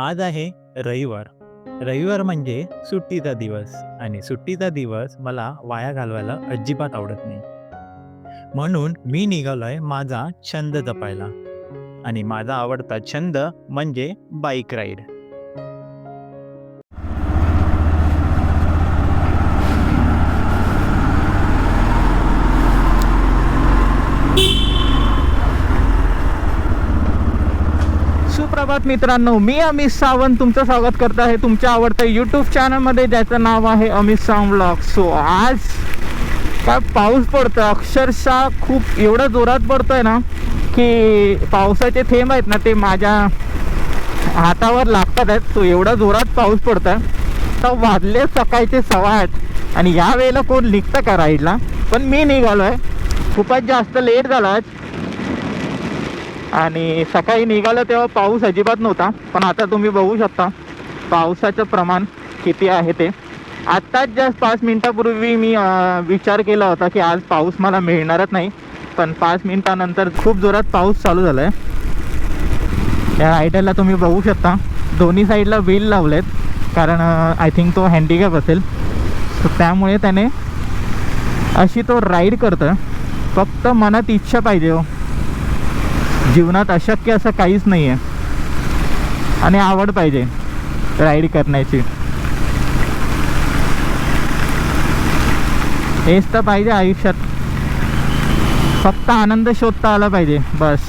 आज आहे रविवार. रविवार म्हणजे सुट्टीचा दिवस आणि सुट्टीचा दिवस मला वाया घालवायला अजिबात आवडत नाही. म्हणून मी निघालोय माझा छंद जपायला आणि माझा आवडता छंद म्हणजे बाईक राईड सुप्रभात मित्रांनो. मी अमित सावंत तुमचं स्वागत करत आहे तुमच्या आवडत्या यूट्यूब चॅनलमध्ये ज्याचं नाव आहे अमित सावंत ब्लॉग सो आज काय पाऊस पडतो अक्षरशः खूप एवढा जोरात पडतो आहे ना की पावसाचे थेंब आहेत ना ते माझ्या हातावर लागतात आहेत. सो एवढा जोरात पाऊस पडतो आहे तर वाजले सकाळचे सवा आहेत आणि या वेळेला कोण निघतं का राईडला पण मी निघालो आहे खूपच जास्त लेट झाला आहे आणि सकाळी निघालं तेव्हा पाऊस अजिबात नव्हता पण आता तुम्ही बघू शकता पावसाचं प्रमाण किती आहे ते. आत्ताच जस्ट पाच मिनटापूर्वी मी विचार केला होता की आज पाऊस मला मिळणारच नाही पण पाच मिनटानंतर खूप जोरात पाऊस चालू झाला आहे या रायडरला तुम्ही बघू शकता दोन्ही साईडला व्हील लावलेत कारण आय थिंक तो हँडिकॅप असेल. तर त्यामुळे त्याने अशी तो राईड करतं फक्त मनात इच्छा पाहिजे हो. जीवनात अशक्य असं काहीच नाही आहे आणि आवड पाहिजे राईड करण्याची. हेच तर पाहिजे आयुष्यात. फक्त आनंद शोधता आला पाहिजे बस.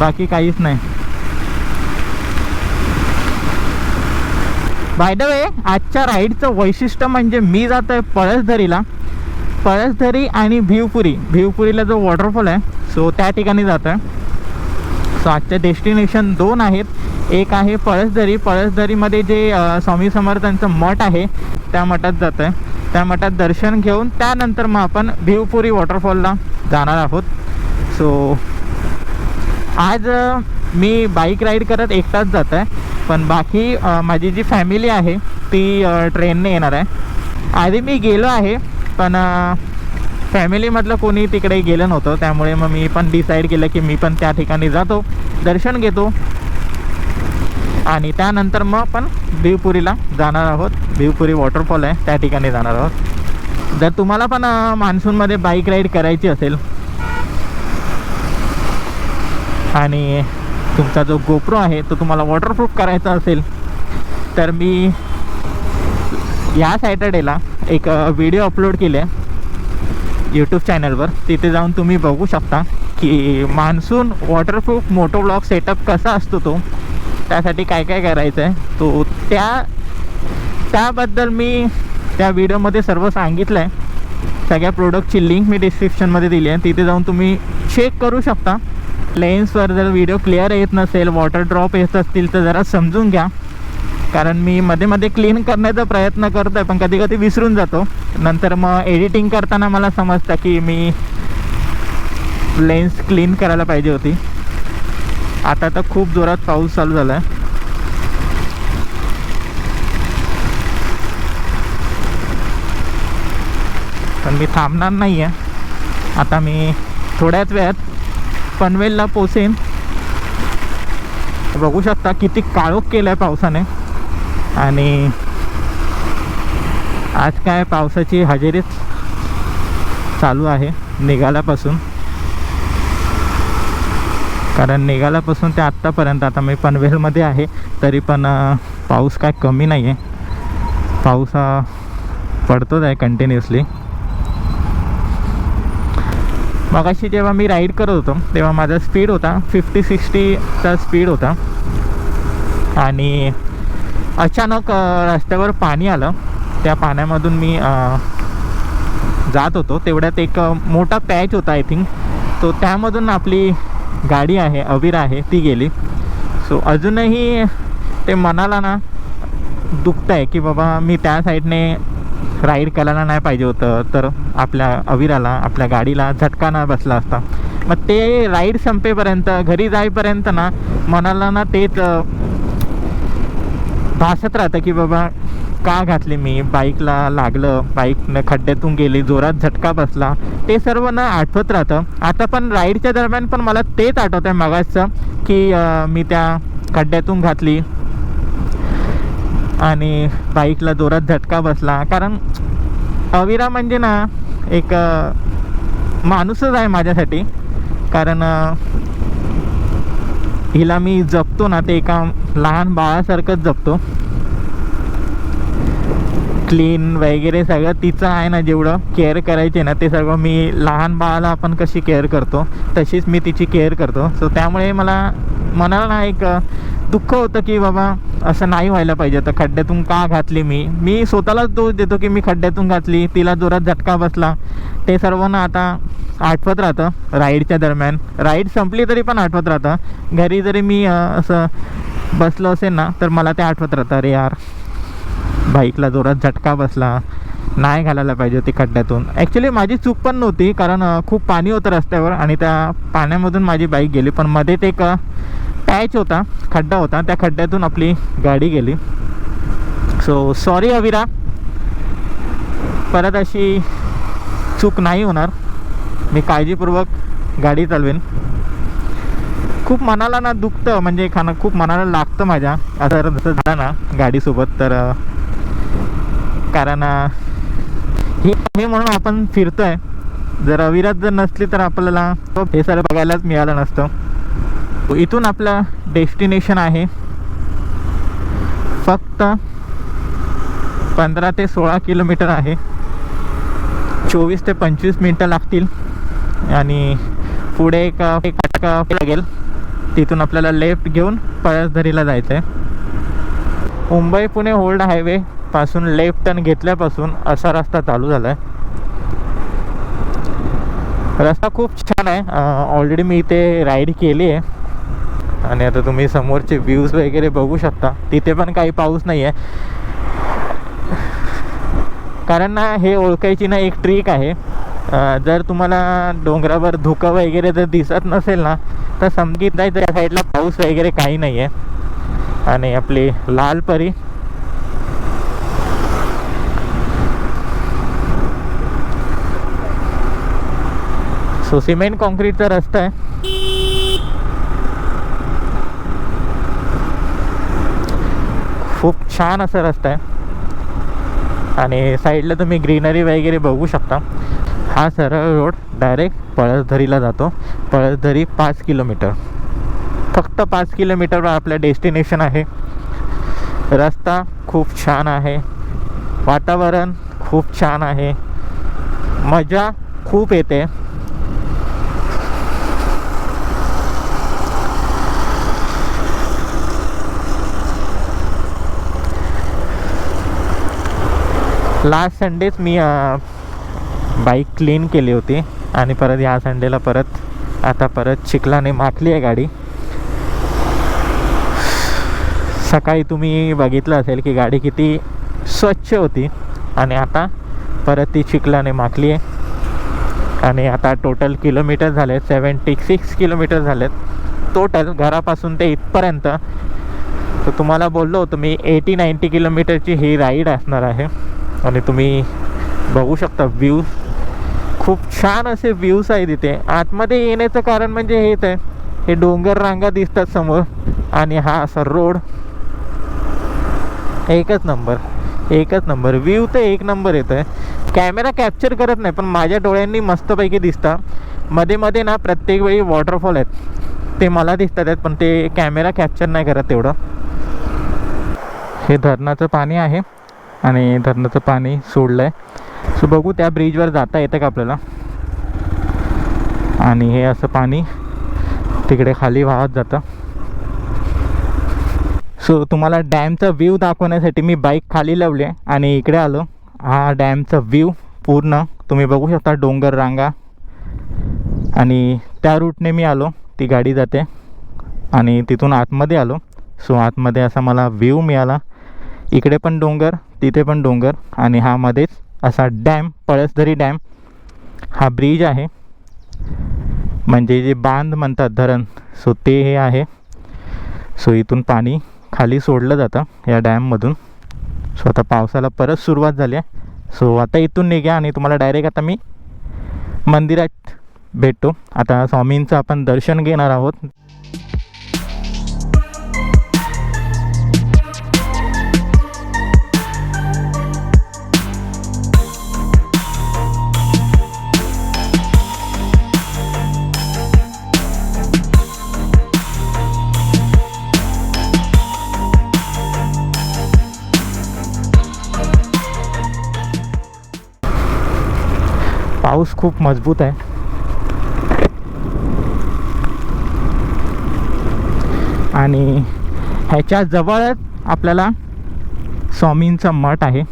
बाकी काहीच नाही. बाय द वे आजच्या राईडचं वैशिष्ट्य म्हणजे मी जातो आहे पळसधरीला. पळसधरी आणि भिवपुरी. भिवपुरीला जो वॉटरफॉल आहे सो त्या ठिकाणी जातं सो आजचे डेस्टिनेशन दोन आहेत. एक आहे पळसदरी. पळसदरीमध्ये जे स्वामी समर्थांचं मठ आहे त्या मठात जातं आहे त्या मठात दर्शन घेऊन त्यानंतर मग आपण भिवपुरी वॉटरफॉलला जाणार आहोत. सो आज मी बाईक राईड करत एकटाच जात आहे पण बाकी माझी जी फॅमिली आहे ती ट्रेनने येणार आहे. आधी मी गेलो आहे पण फॅमिलीमधलं कोणी तिकडे गेलं नव्हतं त्यामुळे मग मी पण डिसाईड केलं की मी पण त्या ठिकाणी जातो दर्शन घेतो. आणि त्यानंतर मग आपण भिवपुरीला जाणार आहोत. भिवपुरी वॉटरफॉल आहे त्या ठिकाणी जाणार आहोत. जर तुम्हाला पण मान्सूनमध्ये बाईक राईड करायची असेल. आणि तुमचा जो गोप्रो आहे तो तुम्हाला वॉटरप्रूफ करायचा असेल तर मी या सॅटर्डेला एक व्हिडिओ अपलोड केले आहे. यूट्यूब चॅनलवर तिथे जाऊन तुम्ही बघू शकता की monsoon waterproof moto vlog setup कसा असतो तो. त्यासाठी काय काय करायचं आहे तो त्या त्याबद्दल मी त्या व्हिडिओमध्ये सर्व सांगितलं आहे सगळ्या प्रोडक्टची लिंक मी डिस्क्रिप्शनमध्ये दिली आहे. तिथे जाऊन तुम्ही चेक करू शकता. लेन्सवर जर व्हिडिओ क्लिअर येत नसेल वॉटर ड्रॉप येत असतील तर जरा समजून घ्या. कारण मी मध्ये मध्ये क्लीन करण्याचा प्रयत्न करतो आहे पण कधी कधी विसरून जातो. नंतर मग एडिटिंग करताना मला समजतं की मी लेन्स क्लीन करायला पाहिजे होती. आता तर खूप जोरात पाऊस चालू झाला आहे पण मी थांबणार नाही आहे आता मी थोड्याच वेळात पनवेलला पोसेन बघू शकता किती काळोख केलं आहे पावसाने. आणि आज काय पावसाची हजेरीच चालू आहे निघाल्यापासून. कारण निघाल्यापासून ते आत्तापर्यंत आता मी पनवेलमध्ये आहे तरी पण पाऊस काय कमी नाही आहे पाऊस हा पडतोच आहे कंटिन्युअसली मगाशी जेव्हा मी राईड करत होतो तेव्हा माझा स्पीड होता फिफ्टी सिक्स्टीचा स्पीड होता. आणि अचानक रस्त्यावर पाणी आलं. त्या पाण्यामधून मी जात होतो. तेवढ्यात एक मोठा पॅच होता आय थिंक तो त्यामधून आपली गाडी आहे अवीर आहे ती गेली. सो अजूनही ते मनाला ना दुखतं आहे की बाबा मी त्या साईडने राईड करायला नाही पाहिजे होतं. तर आपल्या अविराला आपल्या गाडीला झटका नाही बसला असता. मग ते राईड संपेपर्यंत घरी जाईपर्यंत ना मनाला ना तेच भासत राहतं की बाबा का घातली मी? बाईकला लागलं बाईकनं खड्ड्यातून गेली जोरात झटका बसला. ते सर्व ना आठवत राहतं. आता पण राईडच्या दरम्यान पण मला तेच आठवत आहे मागासचं की मी त्या खड्ड्यातून घातली. आणि बाईकला जोरात झटका बसला. कारण अविरा म्हणजे ना एक माणूसच आहे माझ्यासाठी. कारण हिला मी जपतो ना ते एका लहान बाळासारखंच जपतो. क्लीन वगैरे सगळं तिचं आहे ना जेवढं केअर करायचे ना ते सगळं मी लहान बाळाला आपण कशी केअर करतो तशीच मी तिची केअर करतो. सो त्यामुळे मला मनाला ना एक दुःख होतं की बाबा असं नाही व्हायला पाहिजे. तर खड्ड्यातून का घातली मी? मी स्वतःलाच दोष देतो की मी खड्ड्यातून घातली तिला जोरात झटका बसला. ते सर्व ना आता आठवत राहतं राईडच्या दरम्यान. राईड संपली तरी पण आठवत राहतं. घरी जरी मी असं बसलो असेल ना तर मला ते आठवत राहतं. अरे यार बाईकला जोरात झटका बसला. नाही घालायला पाहिजे होती खड्ड्यातून. ॲक्च्युली माझी चूक पण नव्हती कारण खूप पाणी होतं रस्त्यावर आणि त्या पाण्यामधून माझी बाईक गेली. पण मध्ये ते एक पॅच होता खड्डा होता. त्या खड्ड्यातून आपली गाडी गेली. So sorry Avira. परत अशी चूक नाही होणार. मी काळजीपूर्वक गाडी चालवेन. खूप मनाला ना दुखतं म्हणजे खाणं खूप मनाला लागतं माझ्या. असं जसं झालं ना गाडीसोबत तर कारण हे आहे म्हणून आपण फिरतो आहे जर अविरात जर नसली तर आपल्याला हे सगळं बघायलाच मिळालं नसतं. इथून आपलं डेस्टिनेशन आहे. फक्त पंधरा ते सोळा किलोमीटर आहे. चोवीस ते पंचवीस मिनटं लागतील. आणि पुढे एक एक लागेल. तिथून आपल्याला लेफ्ट घेऊन पळसधरीला जायचं आहे मुंबई पुणे होल्ड हायवे पासून लेफ्ट टर्न घेतल्यापासून असा रस्ता चालू झाला आहे रस्ता खूप छान आहे. ऑलरेडी मी इथे राईड केली आहे. आणि आता तुम्ही समोरचे व्ह्यूज वगैरे बघू शकता. तिथे पण काही पाऊस नाही आहे कारण ना हे ओळखायची ना एक ट्रिक आहे. जर तुम्हाला डोंगरावर धुकं वगैरे जर दिसत नसेल ना तर समजित नाही त्या साईडला पाऊस वगैरे काही नाही आहे आणि आपली लाल परी सो सिमेंट कॉन्क्रीटचा रस्ता आहे. खूप छान असा रस्ता आहे. आणि साईडला तुम्ही ग्रीनरी वगैरे बघू शकता. हा सरळ रोड डायरेक्ट पळसधरीला जातो. पळसधरी पाच किलोमीटर. फक्त पाच किलोमीटरवर आपलं डेस्टिनेशन आहे. रस्ता खूप छान आहे. वातावरण खूप छान आहे. मजा खूप येते. लास्ट संडेच मी बाईक क्लीन केली होती. आणि परत ह्या संडेला परत आता परत चिखलाने माखली आहे गाडी. सकाळी तुम्ही बघितलं असेल की गाडी किती स्वच्छ होती. आणि आता परत ती चिखलाने माखली आहे. आणि आता टोटल किलोमीटर झाले सेवन्टी सिक्स किलोमीटर झालेत. टोटल घरापासून ते इथपर्यंत. तर तुम्हाला बोललो होतो मी एटी नाईंटी किलोमीटरची ही राईड असणार आहे. आणि तुम्ही बघू शकता व्ह्यूज खूप छान असे व्ह्यूज आहेत इथे. आतमध्ये येण्याचं कारण म्हणजे हेच आहे. हे डोंगर रांगा दिसतात समोर. आणि हा असा रोड एकच नंबर एकच नंबर व्ह्यू तर एक नंबर येतो आहे कॅमेरा कॅप्चर करत नाही पण माझ्या डोळ्यांनी मस्तपैकी दिसता. मध्ये मध्ये ना प्रत्येक वेळी वॉटरफॉल आहेत. ते मला दिसतात आहेत पण ते कॅमेरा कॅप्चर नाही करत तेवढं. हे धरणाचं पाणी आहे. आणि धरणाचं पाणी सोडलं आहे सो बघू त्या ब्रिजवर जाता येतं का आपल्याला? आणि हे असं पाणी तिकडे खाली वाहत जातं. सो तुम्हाला डॅमचा व्ह्यू दाखवण्यासाठी मी बाईक खाली लावली आहे आणि इकडे आलो. हा डॅमचा व्ह्यू पूर्ण तुम्ही बघू शकता डोंगर रांगा. आणि त्या रूटने मी आलो. ती गाडी जाते. आणि तिथून आतमध्ये आलो. सो आतमध्ये असा मला व्ह्यू मिळाला. इकडे पण डोंगर तिथे पण डोंगर आणि हा मध्येच असा डॅम पळसधरी डॅम. हा ब्रिज आहे. म्हणजे जे बांध म्हणतात धरण सो ते हे आहे. सो इथून पाणी खाली सोडलं जातं या डॅममधून सो आता पावसाला परत सुरुवात झाली आहे. सो आता इथून निघा आणि तुम्हाला डायरेक्ट आता मी मंदिरात भेटतो. आता स्वामींचं आपण दर्शन घेणार आहोत. पाऊस खूप मजबूत आहे. आणि ह्याच्या जवळच आपल्याला स्वामींचा मठ आहे.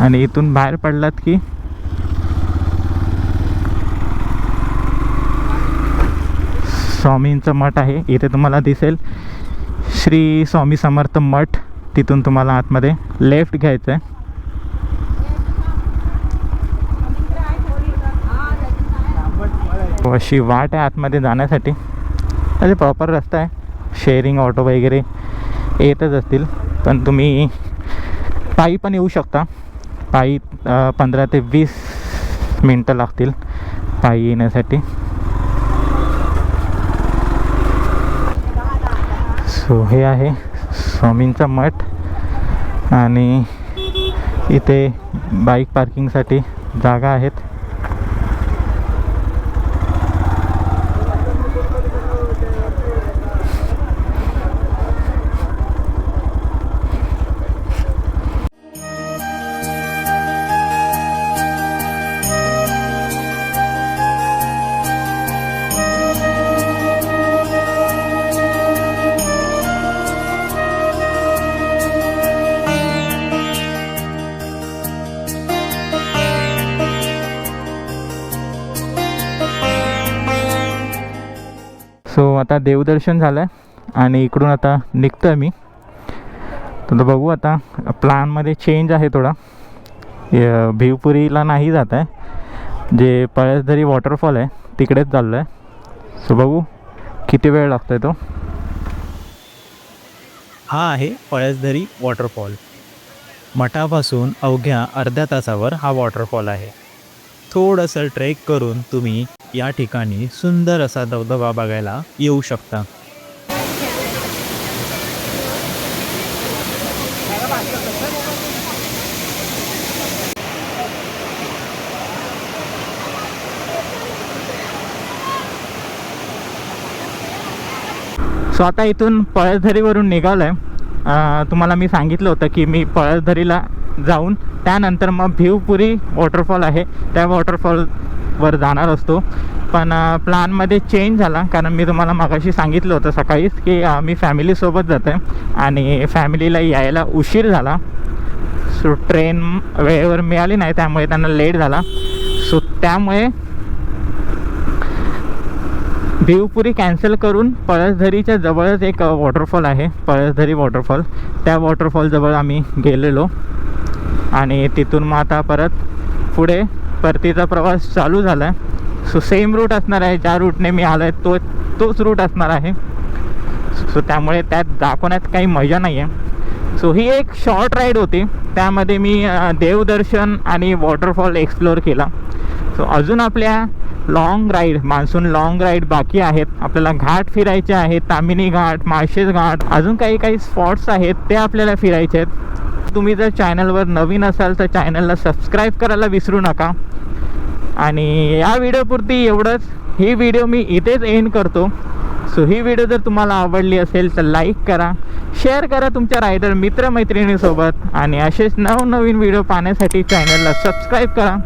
आणि इथून बाहेर पडलात की स्वामींचं मठ आहे. इथे तुम्हाला दिसेल श्री स्वामी समर्थ मठ. तिथून तुम्हाला आतमध्ये लेफ्ट घ्यायचं आहे हो, अशी वाट आहे आतमध्ये जाण्यासाठी. अरे प्रॉपर रस्ता आहे. शेअरिंग ऑटो वगैरे येतच असतील. पण तुम्ही पायी पण येऊ शकता. पायी पंधरा ते वीस मिनटं लागतील पायी येण्यासाठी. सो हे आहे स्वामींचा मठ. आणि इथे बाईक पार्किंगसाठी जागा आहेत. सो आता देवदर्शन झालं आहे आणि इकडून आता निघतो आहे मी. तर बघू आता प्लॅनमध्ये चेंज आहे थोडा. य- भिवपुरीला नाही जात आहे. जे पळसधरी वॉटरफॉल आहे तिकडेच चाललं आहे सो बघू किती वेळ लागतो आहे तो. हा आहे पळसधरी वॉटरफॉल मठापासून अवघ्या अर्ध्या तासावर हा वॉटरफॉल आहे. थोडंसं ट्रेक करून तुम्ही या ठिकाणी सुंदर असा धबधबा बघायला येऊ शकता. सो आता इथून पळसधरीवरून निघालो आहे तुम्हाला मी सांगितलं होतं की मी पळसधरीला जाऊन त्यानंतर मग भिवपुरी वॉटरफॉल आहे. त्या वॉटरफॉलवर जाणार असतो. पण प्लॅनमध्ये चेंज झाला. कारण मी तुम्हाला मागाशी सांगितलं होतं सकाळीच की मी फॅमिलीसोबत जातो आहे आणि फॅमिलीला यायला उशीर झाला. सो ट्रेन वेळेवर मिळाली नाही. त्यामुळे त्यांना लेट झाला. सो त्यामुळे भिवपुरी कॅन्सल करून पळसधरीच्या जवळच एक वॉटरफॉल आहे. पळसधरी वॉटरफॉल त्या वॉटरफॉलजवळ आम्ही गेलेलो. आणि तिथून मग आता परत पुढे परतीचा प्रवास चालू झाला आहे सो सेम रूट असणार आहे ज्या रूटने मी आलो आहे तो तोच रूट असणार आहे. सो त्यामुळे त्यात दाखवण्यात काही मजा नाही आहे सो ही एक शॉर्ट राईड होती. त्यामध्ये मी देवदर्शन आणि वॉटरफॉल एक्सप्लोअर केला. सो अजून आपल्या long ride monsoon long ride बाकी आहेत. आपल्याला घाट फिरायचे आहेत तामिनी घाट माळशेज घाट अजून काही काही स्पॉट्स आहेत ते आपल्याला फिरायचे आहेत. तुम्ही जर चॅनलवर नवीन असाल तर चॅनलला सबस्क्राईब करायला विसरू नका. आणि या व्हिडिओपुरती एवढंच. ही व्हिडिओ मी इथेच एंड करतो. सो ही व्हिडिओ जर तुम्हाला आवडली असेल तर लाईक करा. शेअर करा तुमच्या रायडर मित्रमैत्रिणीसोबत. आणि असेच नवनवीन व्हिडिओ पाहण्यासाठी चॅनलला सबस्क्राईब करा.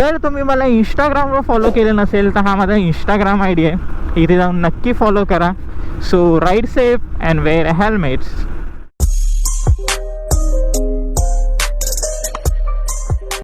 जर तुम्ही मला इंस्टाग्रामवर फॉलो केलं नसेल तर हा माझा इंस्टाग्राम आय डी आहे. इथे जाऊन नक्की फॉलो करा. So ride safe and wear helmets